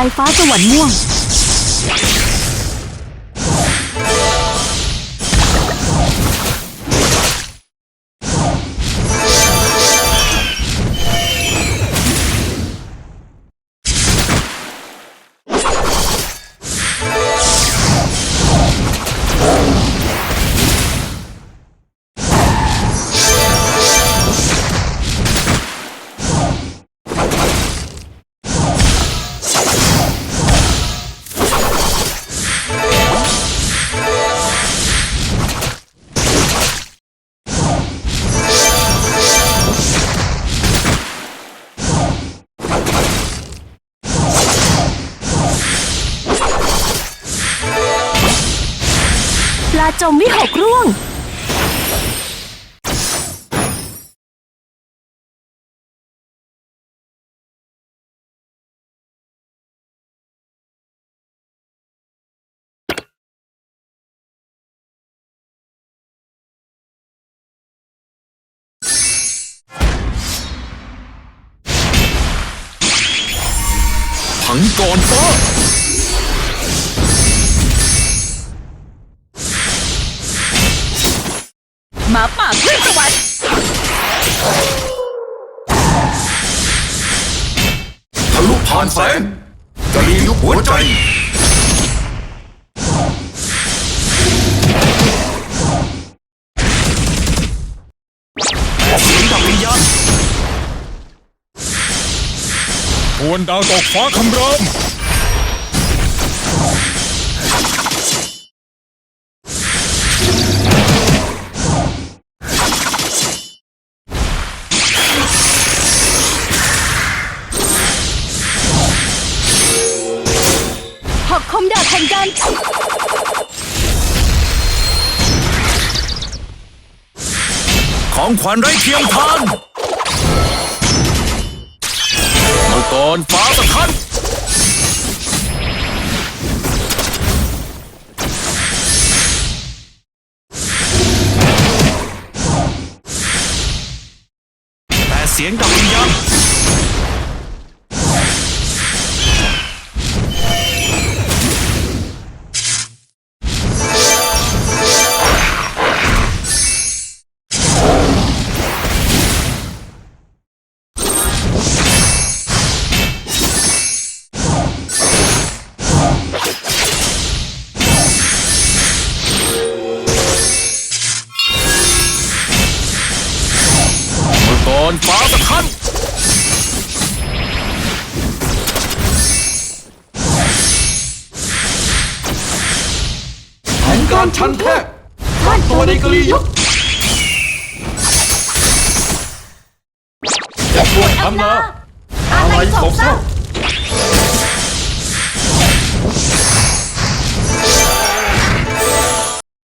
ายฟ้าสวรรค์ม่วง ปลาจมวิหกร่วง ผังกรฟ้า หมาป่าขึ้นสวรรค์ทะลุผ่านแสงกรียุคหัวใจเสียงดับวิญญาณทวนดาวตกฟ้าคำราม ของขวัญไร้เทียมทานมังกรฟ้าประทันแต่เสียงดับวิญญาณ รฟ้าประทันแผนการชันแท้ตั้งตัวในกรียุทธ์อย่าปวดอำนาจอะไรของเศร้า